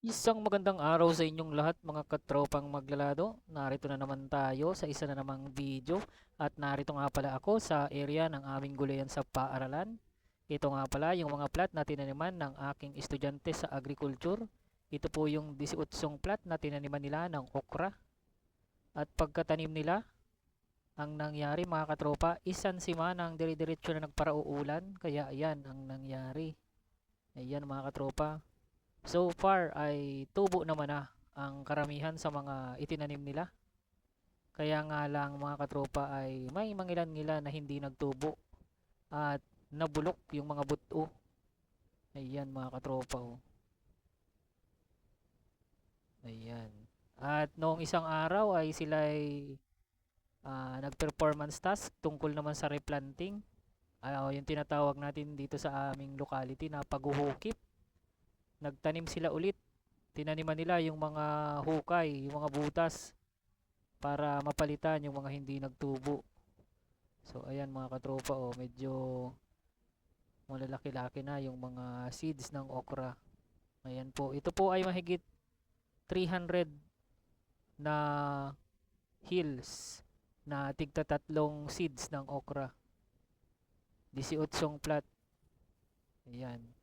Isang magandang araw sa inyong lahat mga katropang maglalado. Narito na naman tayo sa isa na namang video at narito nga pala ako sa area ng aming gulayan sa paaralan. Ito nga pala yung mga plat na tinaniman ng aking estudyante sa agriculture. Ito po yung 18 plat na tinaniman nila ng okra. At pagkatanim nila, ang nangyari mga katropa, isan si Manang dire-diretso na nagparauulan. Kaya ayan ang nangyari. Ayan mga katropa. So far ay tubo naman na ang karamihan sa mga itinanim nila. Kaya nga lang mga katropa ay may mangilan-ngilan na hindi nagtubo at nabulok yung mga buto. Ayan mga katropa oh. Ayan. At noong isang araw ay sila ay ah, nag-performance task tungkol naman sa replanting. Ah, yung tinatawag natin dito sa aming locality na paghuhukip nagtanim sila ulit. Tinaniman nila yung mga hukay, yung mga butas para mapalitan yung mga hindi nagtubo. So ayan mga katropa oh, medyo malalaki-laki na yung mga seeds ng okra. Ayan po. Ito po ay mahigit 300 na hills na tigta tatlong seeds ng okra. 18 plat. Ayan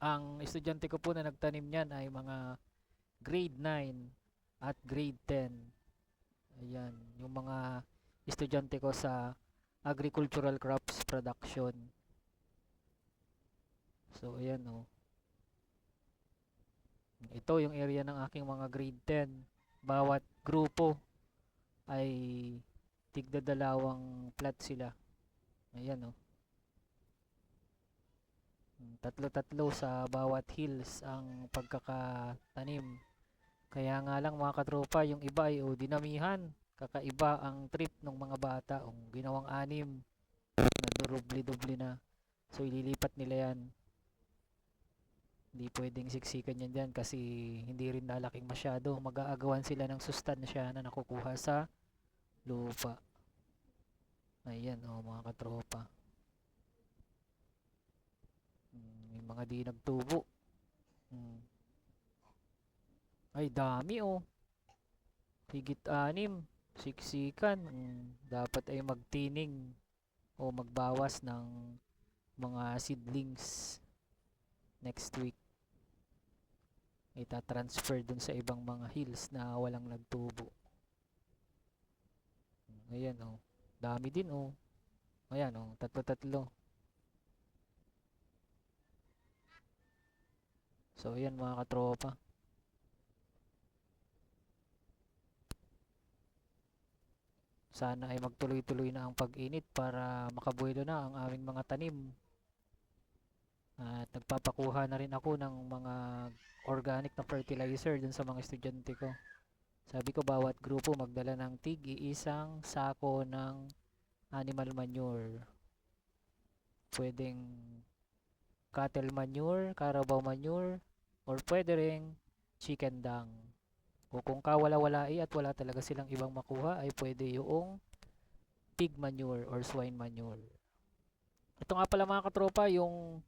ang estudyante ko po na nagtanim niyan ay mga grade 9 at grade 10. Ayan, yung mga estudyante ko sa agricultural crops production. So, ayan oh. Ito yung area ng aking mga grade 10. Bawat grupo ay tigda dalawang plat sila. Ayan oh. Tatlo-tatlo sa bawat hills ang pagkakatanim. Kaya nga lang mga katropa, yung iba ay o dinamihan. Kakaiba ang trip ng mga bata. O ginawang anim. Nadurubli-dubli na. So ililipat nila yan. Hindi pwedeng siksikan yan dyan kasi hindi rin lalaking masyado. Mag-aagawan sila ng sustansya na nakukuha sa lupa. Ayan o mga katropa. Mm, May mga di nagtubo. Mm. Ay, dami oh. Higit anim. Siksikan. Mm, Dapat ay magtining o magbawas ng mga seedlings next week. Ita-transfer dun sa ibang mga hills na walang nagtubo. Mm, Ayan oh. Dami din oh. Ayan oh, tatlo-tatlo. So, ayan mga katropa. Sana ay magtuloy-tuloy na ang pag-init para makabuelo na ang aming mga tanim. At nagpapakuha na rin ako ng mga organic na fertilizer dun sa mga estudyante ko. Sabi ko bawat grupo magdala ng tig isang sako ng animal manure. Pwedeng cattle manure, carabao manure, or pwede ring chicken dung. O kung kawala-walai at wala talaga silang ibang makuha, ay pwede yung pig manure or swine manure. Ito nga pala mga katropa, yung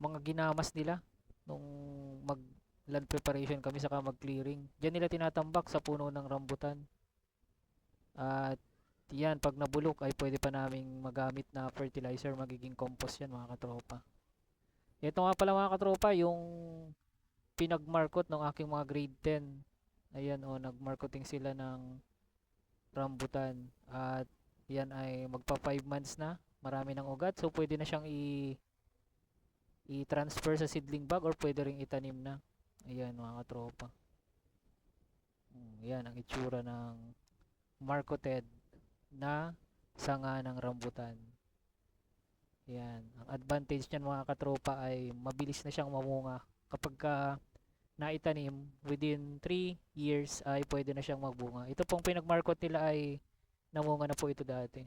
mga ginamas nila nung mag land preparation kami saka mag clearing. Diyan nila tinatambak sa puno ng rambutan. At yan, pag nabulok ay pwede pa naming magamit na fertilizer, magiging compost yan mga katropa. Ito nga pala mga katropa, yung pinagmarkot ng aking mga grade 10. Ayan o, nagmarketing sila ng rambutan. At yan ay magpa 5 months na. Marami ng ugat. So pwede na siyang i i-transfer sa seedling bag or pwede ring itanim na. Ayan mga katropa. Mm, yan ang itsura ng marketed na sanga ng rambutan. Yan. Ang advantage niyan mga katropa ay mabilis na siyang mamunga. Kapag ka naitanim, within 3 years ay pwede na siyang magbunga. Ito pong pinagmarkot nila ay namunga na po ito dati.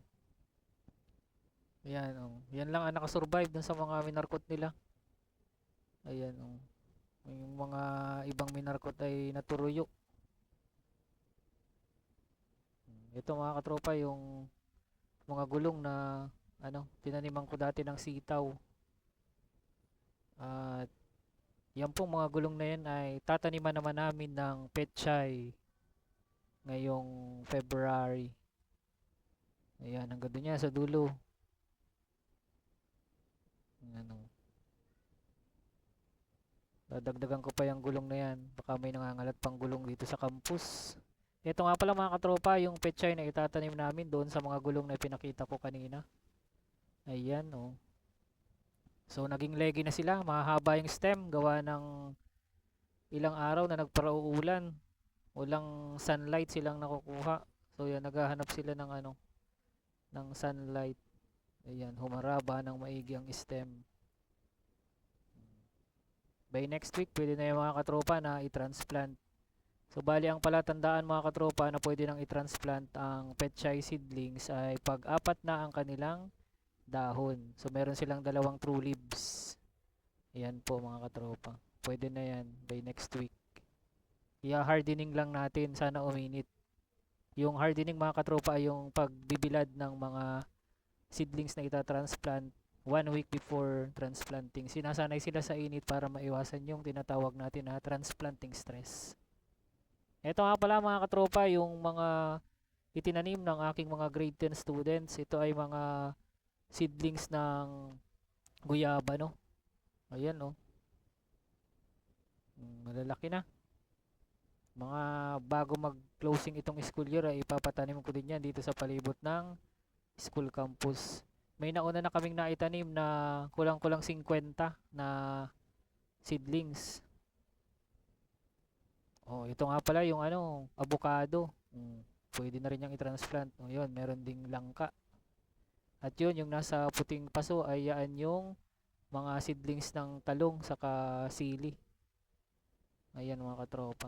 Ayan, oh. Yan lang ang nakasurvive dun sa mga minarkot nila. Ayan, oh. Yung mga ibang minarkot ay naturuyo. Ito mga katropa, yung mga gulong na ano, tinaniman ko dati ng sitaw. At Yan pong mga gulong na yan ay tataniman naman namin ng petchay ngayong February. Ayan, ang ganda niya sa dulo. Ano. Dadagdagan ko pa yung gulong na yan. Baka may nangangalat pang gulong dito sa campus. Ito nga pala mga katropa, yung petchay na itatanim namin doon sa mga gulong na pinakita ko kanina. Ayan, oh. So, naging leggy na sila. Mahaba yung stem. Gawa ng ilang araw na nagparauulan. Walang sunlight silang nakukuha. So, yan, naghahanap sila ng ano, ng sunlight. Ayan, humaraba ng maigi ang stem. By next week, pwede na yung mga katropa na i-transplant. So, bali ang palatandaan mga katropa na pwede nang i-transplant ang petchay seedlings ay pag apat na ang kanilang dahon. So, meron silang dalawang true leaves. Ayan po mga katropa. Pwede na yan by next week. I-hardening lang natin. Sana uminit. Yung hardening mga katropa ay yung pagbibilad ng mga seedlings na itatransplant one week before transplanting. Sinasanay sila sa init para maiwasan yung tinatawag natin na transplanting stress. Ito nga pala mga katropa, yung mga itinanim ng aking mga grade 10 students. Ito ay mga seedlings ng guyaba, no? Ayan, no? Mm, Malalaki na. Mga bago mag-closing itong school year, ay ipapatanim ko din yan dito sa palibot ng school campus. May nauna na kaming naitanim na kulang-kulang 50 na seedlings. Oh, ito nga pala yung ano, avocado. Mm, pwede na rin yung i-transplant. Oh, yun, meron ding langka. At yun, yung nasa puting paso ay yan yung mga seedlings ng talong saka sili. Ayan mga katropa.